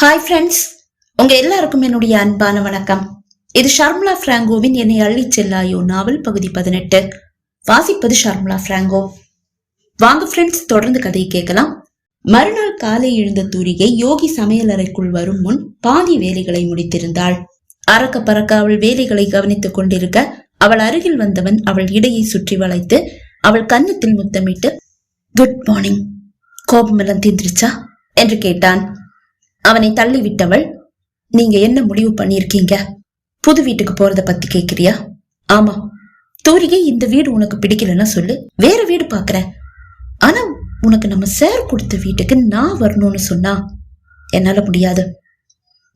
Hi friends உங்க எல்லாருக்கும் என்னுடைய அன்பான வணக்கம். இது ஷர்மிளா பிராங்கோவின் என்னை அள்ளிச் செல்லாயோ நாவல் பகுதி பதினெட்டு. வாசிப்பது ஷர்மிளா பிராங்கோ. வாங்க ஃப்ரெண்ட்ஸ் தொடர்ந்து கதையை கேட்கலாம். மறுநாள் காலை எழுந்த தூரிகை யோகி சமையலறைக்குள் வரும் முன் பாதி வேலைகளை முடித்திருந்தாள். அறக்க பறக்க அவள் வேலைகளை கவனித்துக் கொண்டிருக்க அவள் அருகில் வந்தவன் அவள் இடையை சுற்றி வளைத்து அவள் கன்னத்தில் முத்தமிட்டு குட் மார்னிங் கோபமெல்லாம் தீர்ந்துருச்சா? என்று கேட்டான். அவனை தள்ளிவிட்டவள் நீங்க என்ன முடிவு பண்ணியிருக்கீங்க? புது வீட்டுக்கு போறத பத்தி கேக்குறியா? ஆமா. தூரிகை இந்த வீடு உனக்கு பிடிக்கலன்னா சொல்லு. வேற வீடு பாக்குறேன். ஆனா உனக்கு நம்ம சேர் கொடுத்த வீட்டுக்கு நான் வரணும்னு சொன்னா என்னால முடியாது.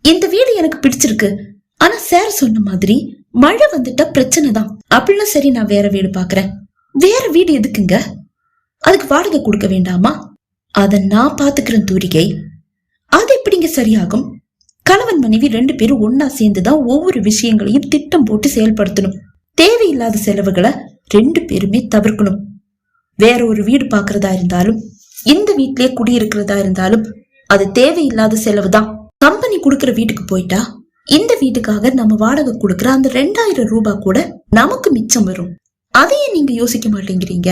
இந்த வீடு எனக்கு பிடிச்சிருக்கு. ஆனா சார் சொன்ன மாதிரி மழை வந்துட்டா பிரச்சனை தான். அப்படின்னா சரி நான் வேற வீடு பாக்குறேன். வேற வீடு எதுக்குங்க? அதுக்கு வாடகை கொடுக்க வேண்டாமா? அத நான் பாத்துக்கிறேன் தூரிகை அது எப்படிங்க சரியாகும்? கணவன் மனைவி ரெண்டு பேரும் ஒன்னா சேர்ந்துதான் ஒவ்வொரு விஷயங்களையும் திட்டம் போட்டு செயல்படுத்தணும். தேவையில்லாத செலவுகளை ரெண்டு பேருமே தவிர்க்கணும். வேற ஒரு வீடு பாக்குறதா இருந்தாலும் இந்த வீட்லயே குடியிருக்கிறதா இருந்தாலும் அது தேவையில்லாத செலவு தான் கம்பெனி கொடுக்கற வீட்டுக்கு போயிட்டா இந்த வீட்டுக்காக நம்ம வாடகை கொடுக்குற அந்த ரெண்டாயிரம் ரூபாய் கூட நமக்கு மிச்சம் வரும். அதையே நீங்க யோசிக்க மாட்டேங்கிறீங்க.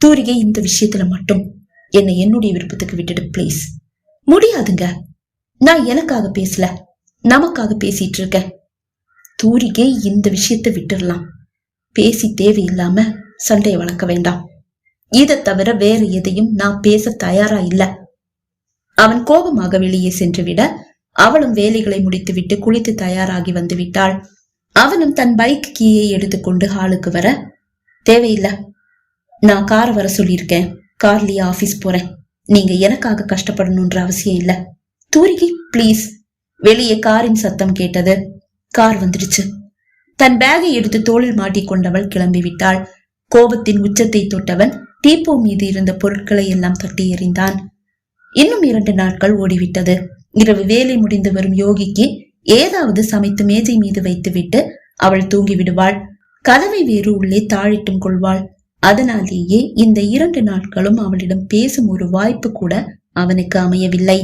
தூரிகை இந்த விஷயத்துல மட்டும். என்னை என்னுடைய விருப்பத்துக்கு விட்டுடு ப்ளீஸ் முடியாதுங்க. நான் எனக்காக பேசல. நமக்காக பேசிட்டு இருக்கேன். தூரிகை இந்த விஷயத்தை விட்டுறலாம். பேசி தேவையில்லாம சண்டையை வளர்க்க வேண்டாம். இதை தவிர வேற எதையும் நான் பேச தயாரா இல்ல. அவன் கோபமாக வெளியே சென்று விட அவளும் வேலைகளை முடித்துவிட்டு குளித்து தயாராகி வந்து விட்டாள். அவனும் தன் பைக் கீயை எடுத்துக்கொண்டு ஹாலுக்கு வர தேவையில்லை. நான் கார் வர சொல்லியிருக்கேன். கார்லயே ஆபீஸ் போறேன். நீங்க எனக்காக கஷ்டப்படணும்ன்ற அவசியம் இல்ல. தூரிகை ப்ளீஸ் வெளியே காரின் சத்தம் கேட்டது. கார் வந்துடுச்சு. தன் பேகை எடுத்து தோளில் மாட்டிக்கொண்டவள் கிளம்பி விட்டாள் கோபத்தின் உச்சத்தை தொட்டவன் டீப்போ மீது இருந்த பொருட்களை எல்லாம் தட்டி எறிந்தான். இன்னும் இரண்டு நாட்கள் ஓடிவிட்டது. இரவு வேலை முடிந்து வரும் யோகிக்கு ஏதாவது சமைத்து மேஜை மீது வைத்துவிட்டு அவள் தூங்கி விடுவாள் கதவை வேறு உள்ளே தாழிட்டும் கொள்வாள். அதனாலேயே இந்த இரண்டு நாட்களும் அவளிடம் பேசும் ஒரு வாய்ப்பு கூட அவனுக்கு அமையவில்லை.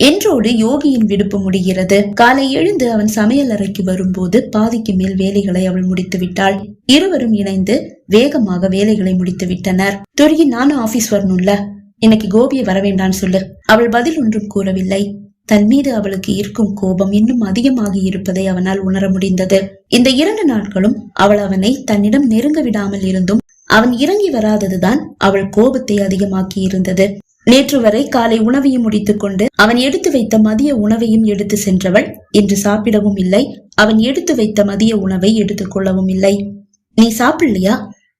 என்றோடு யோகியின் விடுப்பு முடிகிறது. காலை எழுந்து அவன் சமையல் அறைக்கு வரும்போது பாதிக்கு மேல் வேலைகளை அவள் முடித்து விட்டாள் இருவரும் இணைந்து வேகமாக வேலைகளை முடித்து விட்டனர் துருகி நானும் ஆபீஸ் வரணும்ல? இன்னைக்கு கோபியை வரவேண்டான்னு சொல்லு. அவள் பதில் ஒன்றும் கூறவில்லை. தன் மீது அவளுக்கு இருக்கும் கோபம் இன்னும் அதிகமாக இருப்பதை அவனால் உணர முடிந்தது. இந்த இரண்டு நாட்களும் அவள் அவனை தன்னிடம் நெருங்க விடாமல் இருந்தும் அவன் இறங்கி வராததுதான் அவள் கோபத்தை அதிகமாக்கி இருந்தது நேற்று வரை காலை உணவையும் முடித்துக் கொண்டு அவன் எடுத்து வைத்த மதிய உணவையும் எடுத்து சென்றவள். இன்று சாப்பிடவும் இல்லை. அவன் எடுத்து வைத்த மதிய உணவை எடுத்துக் கொள்ளவும் இல்லை. நீ சாப்பிடலையா?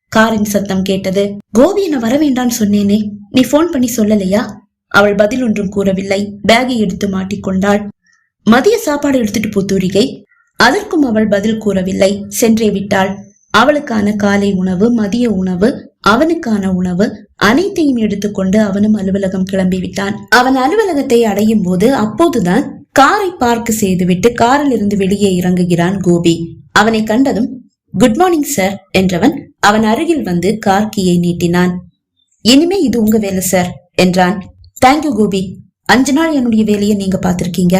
காரின் சத்தம் கேட்டது. கோபி என்ன வர சொன்னேனே. நீ போன் பண்ணி சொல்லலையா? அவள் பதில் ஒன்றும் கூறவில்லை. பேகை எடுத்து மாட்டிக்கொண்டாள். மதிய சாப்பாடு எடுத்துட்டு போத்தூரிகை அதற்கும் அவள் பதில் கூறவில்லை. சென்றே விட்டாள். அவளுக்கான காலை உணவு மதிய உணவு அவனுக்கான உணவு அனைத்தையும் எடுத்துக்கொண்டு அவனும் அலுவலகம் கிளம்பி விட்டான் அவன் அலுவலகத்தை அடையும் போது அப்போதுதான் காரை பார்க் செய்துவிட்டு காரில் இருந்து வெளியே இறங்குகிறான் கோபி. அவனை கண்டதும் குட் மார்னிங் சார் என்றவன் அவன் அருகில் வந்து கார் கீயை நீட்டினான். இனிமே இது உங்க வேலை சார் என்றான். Thank you Gopi. அஞ்சு நாள் என்னுடைய வேலையை நீங்க பாத்திருக்கீங்க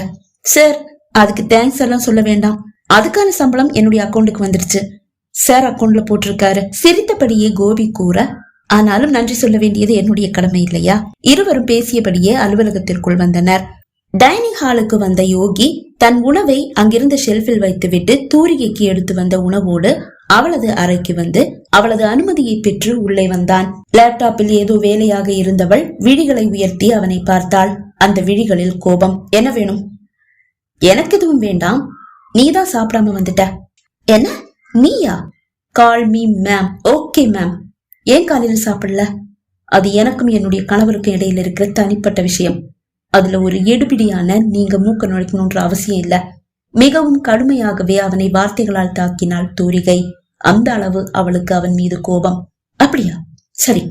சார் அதுக்கு தேங்க்ஸ் எல்லாம் சொல்ல வேண்டாம். அதுக்கான சம்பளம் என்னுடைய அக்கௌண்ட்டுக்கு வந்துருச்சு. சார் அக்கௌண்ட்ல போட்டிருக்காரு. சிரித்தபடியே கோபி கூற ஆனாலும் நன்றி சொல்ல வேண்டியது என்னுடைய கடமை இல்லையா? இருவரும் பேசியபடியே அலுவலகத்திற்குள் வந்தனர். டைனிங் ஹாலுக்கு வந்த யோகி தன் உணவை அங்கிருந்த ஷெல்ஃபில் வைத்துவிட்டு தூரிகைக்கு எடுத்து வந்த உணவோடு அவளது அறைக்கு வந்து அவளது அனுமதியை பெற்று உள்ளே வந்தான். லேப்டாப்பில் ஏதோ வேலையாக இருந்தவள் விழிகளை உயர்த்தி அவனை பார்த்தாள். அந்த விழிகளில் கோபம் என்ன வேணும்? எனக்கு எதுவும் வேண்டாம். நீதான் சாப்பிடாம வந்துட்ட. என்ன? நீயா? Call me ma'am okay ma'am ஏன் காலையில் சாப்பிடல? அது எனக்கும் என்னுடைய கணவருக்கும் இடையில இருக்கிற தனிப்பட்ட விஷயம். அதுல ஒரு எடுபிடியான நீங்க மூக்க நுழைக்கணும்ன்ற அவசியம் இல்ல. மிகவும் கடுமையாகவே அவனை வார்த்தைகளால் தாக்கினாள் தூரிகை. அந்த அளவு அவளுக்கு அவன் மீது கோபம். அப்படியா? சரி.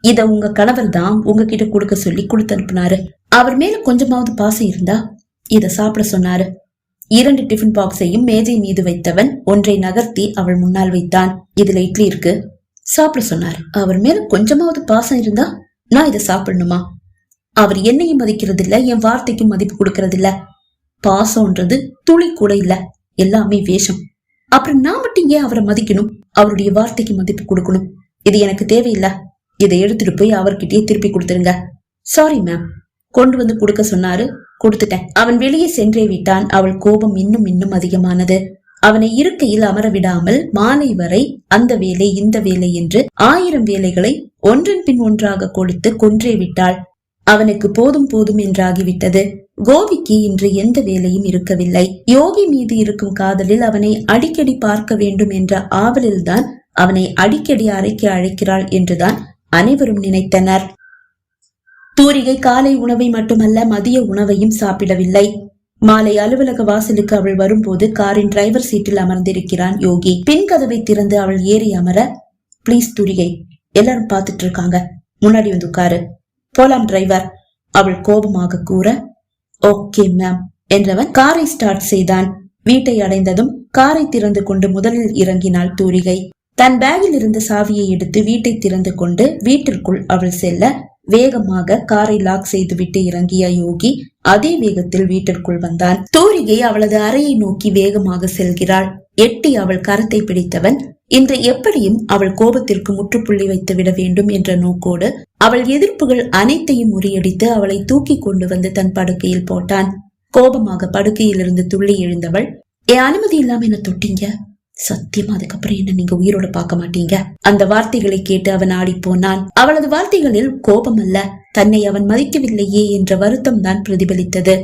இத உங்க கணவர் தான் உங்ககிட்ட கொடுக்க சொல்லி கொடுத்து அனுப்புனாரு அவர் மேல கொஞ்சமாவது பாசம் இருந்தா இத சாப்பிட சொன்னாரு. இரண்டு டிஃபன் பாக்ஸையும் மேஜை மீது வைத்தவன் ஒன்றை நகர்த்தி அவள் முன்னால் வைத்தான். இதுல இட்லி இருக்கு. சாப்பிட சொன்னார். அவர் மேல கொஞ்சமாவது பாசம் இருந்தா நான் இதை சாப்பிடணுமா? அவர் என்னையும் மதிக்கிறது இல்ல என் வார்த்தைக்கும் மதிப்பு கொடுக்கறது இல்ல பாசம்ன்றது துளி கூட இல்ல எல்லாமே வேஷம். அப்புறம் நான் மட்டும் ஏன் அவரை மதிக்கணும்? அவருடைய வார்த்தைக்கு மதிப்பு கொடுக்கணும். இது எனக்கு தேவையில்ல. இதை எடுத்துட்டு போய் அவர்கிட்டயே திருப்பி கொடுத்துருங்க. சாரி மேம் கொண்டு வந்து கொடுக்க சொன்னாரு. கொடுத்துட்டேன். அவன் வெளியே சென்றே விட்டான். அவள் கோபம் இன்னும் இன்னும் அதிகமானது. அவனை இருக்கையில் அமர விடாமல் மாலை வரை அந்த வேலை இந்த வேலை என்று ஆயிரம் வேலைகளை ஒன்றன் பின் ஒன்றாக கொடுத்து கொன்றே விட்டாள். அவனுக்கு போதும் போதும் என்றாகிவிட்டது. கோபிக்கு இன்று எந்த வேலையும் இருக்கவில்லை. யோகி மீது இருக்கும் காதலில் அவனை அடிக்கடி பார்க்க வேண்டும் என்ற ஆவலில்தான் அவனை அடிக்கடி அறைக்கு அழைக்கிறாள் என்றுதான் அனைவரும் நினைத்தனர். தூரிகை காலை உணவை மட்டுமல்ல மதிய உணவையும் சாப்பிடவில்லை. மாலை அலுவலக வாசலுக்கு அவள் வரும்போது காரின் டிரைவர் சீட்டில் அமர்ந்திருக்கிறான் யோகி. பின் கதவை திறந்து அவள் ஏறி அமர ப்ளீஸ் தூரிகை எல்லாரும் பார்த்துட்டு இருக்காங்க. முன்னாடி வந்து உட்காரு. போலாம் டிரைவர் அவள் கோபமாக கூற. ஓகே மேம் என்றவன் காரை ஸ்டார்ட் செய்தான். வீட்டை அடைந்ததும் காரை திறந்து கொண்டு முதலில் இறங்கினாள் தூரிகை. தன் பேக்கில் இருந்த சாவியை எடுத்து வீட்டை திறந்து கொண்டு வீட்டிற்குள் அவள் செல்ல வேகமாக காரை லாக் செய்துவிட்டு இறங்கிய யோகி அதே வேகத்தில் வீட்டிற்குள் வந்தான். தூரிகை அவளது அறையை நோக்கி வேகமாக செல்கிறாள். எட்டி அவள் கரத்தை பிடித்தவன் இன்று எப்படியும் அவள் கோபத்திற்கு முற்றுப்புள்ளி வைத்து விட வேண்டும் என்ற நோக்கோடு அவள் எதிர்ப்புகள் அனைத்தையும் முறியடித்து அவளை தூக்கி கொண்டு வந்து தன் படுக்கையில் போட்டான். கோபமாக படுக்கையிலிருந்து துள்ளி எழுந்தவள் என் அனுமதி இல்லாம என்ன தொட்டீங்க? சத்தியமா அதுக்கப்புறம் என்ன நீங்க உயிரோட பார்க்க மாட்டீங்க? அந்த வார்த்தைகளை கேட்டு அவன் ஆடி போனான். அவளது வார்த்தைகளில் கோபம் அல்ல தன்னை அவன் மதிக்கவில்லையே என்ற வருத்தம் தான் பிரதிபலித்தது.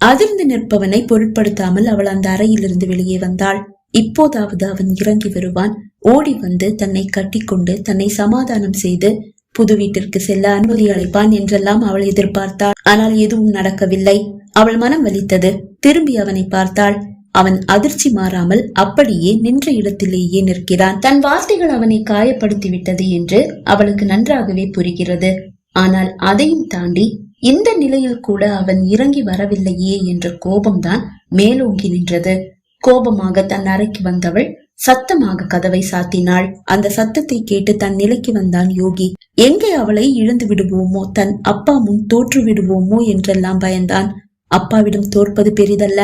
அதிர்ந்து நிற்பவனை பொருட்படுத்தாமல் அவள் அந்த அறையிலிருந்து வெளியே வந்தாள். இப்போதாவது அவன் இறங்கி வருவான். ஓடி வந்து தன்னை கட்டிக்கொண்டு தன்னை சமாதானம் செய்து புது வீட்டிற்கு செல்ல அனுமதி அளிப்பான் என்றெல்லாம் அவள் எதிர்பார்த்தாள். ஆனால் எதுவும் நடக்கவில்லை. அவள் மனம் வலித்தது. திரும்பி அவனை பார்த்தாள். அவன் அதிர்ச்சி மாறாமல் அப்படியே நின்ற இடத்திலேயே நிற்கிறான். தன் வார்த்தைகள் அவனை காயப்படுத்தி விட்டது என்று அவளுக்கு நன்றாகவே புரிகிறது. ஆனால் அதையும் தாண்டி இந்த நிலையில் கூட அவன் இறங்கி வரவில்லையே என்ற கோபம்தான் மேலோங்கி நின்றது. கோபமாக தன் அறைக்கு வந்தவள் சத்தமாக கதவை சாத்தினாள். அந்த சத்தத்தை கேட்டு தன் நிலைக்கு வந்தான் யோகி. எங்கே அவளை இழந்து விடுவோமோ? தன் அப்பா முன் தோற்று விடுவோமோ என்றெல்லாம் பயந்தான். அப்பாவிடம் தோற்பது பெரிதல்ல.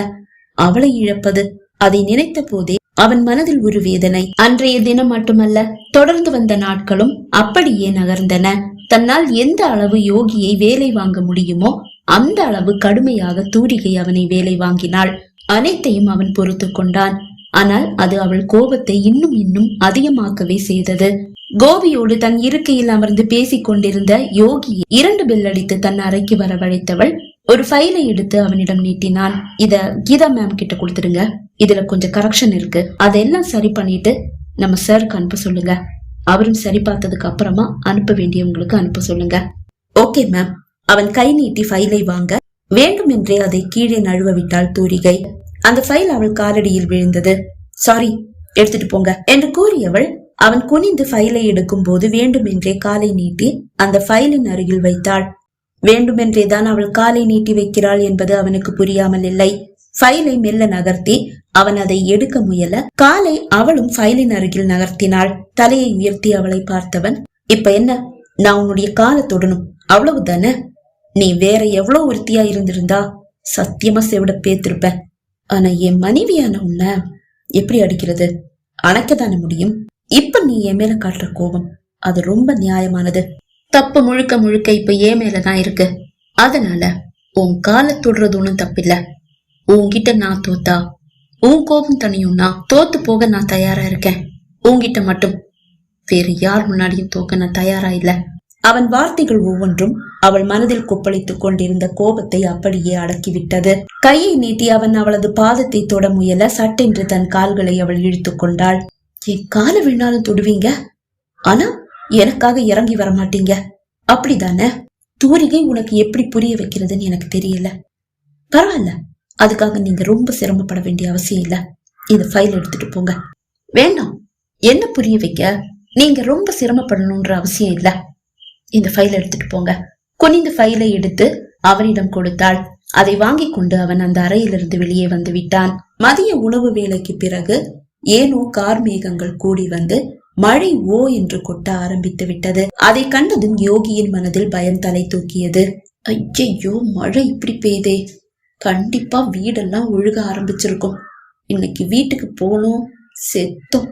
அவளை இழப்பது அதை நினைத்த போதே அவன் மனதில் ஒரு வேதனை. அன்றைய தினம் மட்டுமல்ல தொடர்ந்து வந்த நாட்களும் அப்படியே நகர்ந்தன. தன்னால் எந்த அளவு யோகியை வேலை வாங்க முடியுமோ அந்த அளவு கடுமையாக தூரிகை அவனை வேலை வாங்கினாள். அனைத்தையும் அவன் பொறுத்து கொண்டான். ஆனால் அது அவள் கோபத்தை இன்னும் இன்னும் அதிகமாக்கவே செய்தது. கோபியோடு தன் இருக்கையில் அமர்ந்து பேசிக் கொண்டிருந்த யோகி இரண்டு பில் அடித்து தன் அறைக்கு வரவழைத்தவள் ஒரு ஃபைலை எடுத்து அவனிடம் நீட்டினான். இத கீதா மேம் கிட்ட கொடுத்துருங்க இதுல கொஞ்சம் கரெக்ஷன் இருக்கு. அதெல்லாம் சரி பண்ணிட்டு நம்ம சாருக்கு அனுப்ப சொல்லுங்க. அவரும் சரி பார்த்ததுக்கு அப்புறமா அனுப்ப வேண்டியவங்களுக்கு அனுப்ப சொல்லுங்க. ஓகே மேம் அவன் கை நீட்டி ஃபைலை வாங்க. வேண்டுமென்றே அதை கீழே நழுவ விட்டாள் தூரிகை. அந்த ஃபைல் அவள் காலடியில் விழுந்தது. சாரி எடுத்துட்டு போங்க. என்று கூறியவள் அவன் குனிந்து ஃபைலை எடுக்கும் போது வேண்டுமென்றே காலை நீட்டி அந்த ஃபைலின் அருகில் வைத்தாள். வேண்டுமென்றேதான் அவள் காலை நீட்டி வைக்கிறாள் என்பது அவனுக்கு புரியாமல் இல்லை. ஃபைலை மெல்ல நகர்த்தி அவன் அதை எடுக்க முயல காலை அவளும் ஃபைலின் அருகில் நகர்த்தினாள். தலையை உயர்த்தி அவளை பார்த்தவன் இப்ப என்ன? நான் உன்னுடைய காலை தொடணும். அவ்வளவுதானே நீ வேற எவ்வளவு உறுத்தியா இருந்திருந்தா? சத்தியமா செவிட பேத்திருப்ப. ஆனா என் மனைவியான உன்ன எப்படி அடிக்கிறது? அணைக்கதானே முடியும்? இப்ப நீ என் மேல காட்டுற கோபம் அது ரொம்ப நியாயமானது. தப்பு முழுக்க முழுக்க இப்ப ஏன் மேலதான் இருக்கு. அதனால உன் காலை தொடுறது ஒண்ணும் தப்பில்ல. உன்கிட்ட நான் தோத்தா உன் கோபம் தனியும்னா தோத்து போக நான் தயாரா இருக்கேன். உன்கிட்ட மட்டும் வேறு யார் முன்னாடியும் தோக்க நான் தயாரா இல்ல. அவன் வார்த்தைகள் ஒவ்வொன்றும் அவள் மனதில் கொப்பளித்துக் கொண்டிருந்த கோபத்தை அப்படியே அடக்கிவிட்டது. கையை நீட்டி அவன் அவளது பாதத்தை தொட முயல சட்டென்று தன் கால்களை அவள் இழுத்துக் கொண்டாள். என் கால வேணாலும் தொடுவீங்க? ஆனா எனக்காக இறங்கி வர மாட்டீங்க அப்படிதானே? தூரிகை உனக்கு எப்படி புரிய வைக்கிறதுன்னு எனக்கு தெரியல. பரவாயில்ல. அதுக்காக நீங்க ரொம்ப சிரமப்பட வேண்டிய அவசியம் இல்ல. இந்த ஃபைல் எடுத்துட்டு போங்க. வேண்டாம். என்ன புரிய வைக்க? நீங்க ரொம்ப சிரமப்படணும்ன்ற அவசியம் இல்ல. இந்த ஃபைல் எடுத்துட்டு போங்க. குனிந்து ஃபைலை எடுத்து அவனிடம் கொடுத்தாள். அதை வாங்கி கொண்டு அவன் அந்த அறையிலிருந்து வெளியே வந்து விட்டான். மதிய உணவு வேலைக்கு பிறகு ஏனோ கார்மேகங்கள் கூடி வந்து மழை ஓ என்று கொட்ட ஆரம்பித்து விட்டது. அதை கண்டதும் யோகியின் மனதில் பயம் தலை தூக்கியது. ஐயையோ மழை இப்படி பெய்தே கண்டிப்பா வீடெல்லாம் ஒழுக ஆரம்பிச்சிருக்கும். இன்னைக்கு வீட்டுக்கு போனோம் செத்தோம்.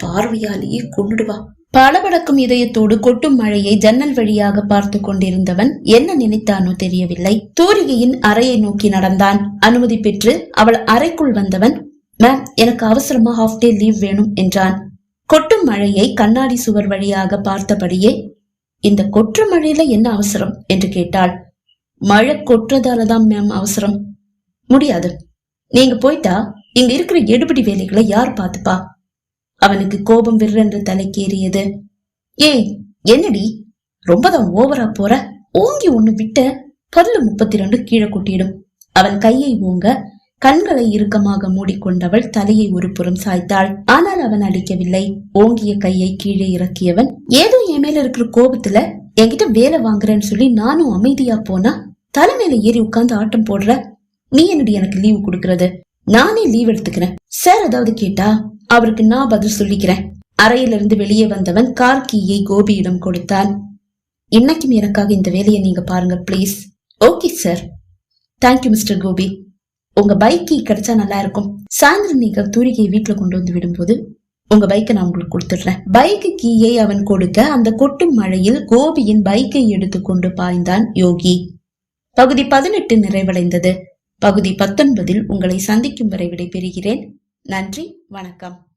பார்வையாலேயே கொண்டுடுவா பளபளக்கும் இதயத்தோடு கொட்டும் மழையை ஜன்னல் வழியாக பார்த்து கொண்டிருந்தவன் என்ன நினைத்தானோ தெரியவில்லை. தூரிகையின் அறையை நோக்கி நடந்தான். அனுமதி பெற்று அவள் அறைக்குள் வந்தவன் மேம் எனக்கு அவசரமா ஹாஃப் டே லீவ் வேணும் என்றான். கொட்டும் மழையை கண்ணாடி சுவர் வழியாக பார்த்தபடியே இந்த கொற்ற மழையில என்ன அவசரம்? என்று கேட்டாள். மழை கொற்றதாலதான் மேம் அவசரம். முடியாது. நீங்க போயிட்டா இங்க இருக்கிற எடுபடி வேலைகளை யார் பார்த்துப்பா? அவனுக்கு கோபம் விற்றென்று தலைக்கேறியது. ஏய் என்னடி? ரொம்பதான் ஓவரா போற? ஓங்கி ஒண்ணு விட்ட பல்லு முப்பத்தி ரெண்டு கீழே கொட்டிடும். அவன் கையை ஓங்க கண்களை இறுக்கமாக மூடிக்கொண்டவள் தலையை ஒரு புறம் சாய்த்தாள். ஆனால் அவன் அடிக்கவில்லை. ஓங்கிய கையை கீழே இறக்கியவன் ஏதோ என் மேல இருக்கிற கோபத்துல என்கிட்ட வேலை வாங்குறேன்னு சொல்லி நானும் அமைதியா போனா தலை மேல ஏறி உட்கார்ந்து ஆட்டம் போடுற நீ என்னடி எனக்கு லீவு கொடுக்கறது? நானே லீவ் எடுத்துக்கிறேன். சார் ஏதாவது கேட்டா அவருக்கு நான் பதில் சொல்லிக்கிறேன். அறையிலிருந்து வெளியே வந்தவன் கார் கீயை கோபியிடம் கொடுத்தான். இன்னைக்கும் எனக்காக இந்த வேலையை நீங்க பாருங்க please okay sir thank you mister Gopi உங்க பைக் கீ கிடைச்சா நல்லா இருக்கும். சாயந்தரம் நீங்க தூரிகையை வீட்டுல கொண்டு வந்து விடும்போது உங்க பைக்கை நான் உங்களுக்கு கொடுத்துடுறேன். பைக்கு கீயை அவன் கொடுக்க அந்த கொட்டும் மழையில் கோபியின் பைக்கை எடுத்துக்கொண்டு பாய்ந்தான் யோகி. பகுதி பதினெட்டு நிறைவடைந்தது. பகுதி பத்தொன்பதில் உங்களை சந்திக்கும் வரை விடைபெறுகிறேன். நன்றி வணக்கம்.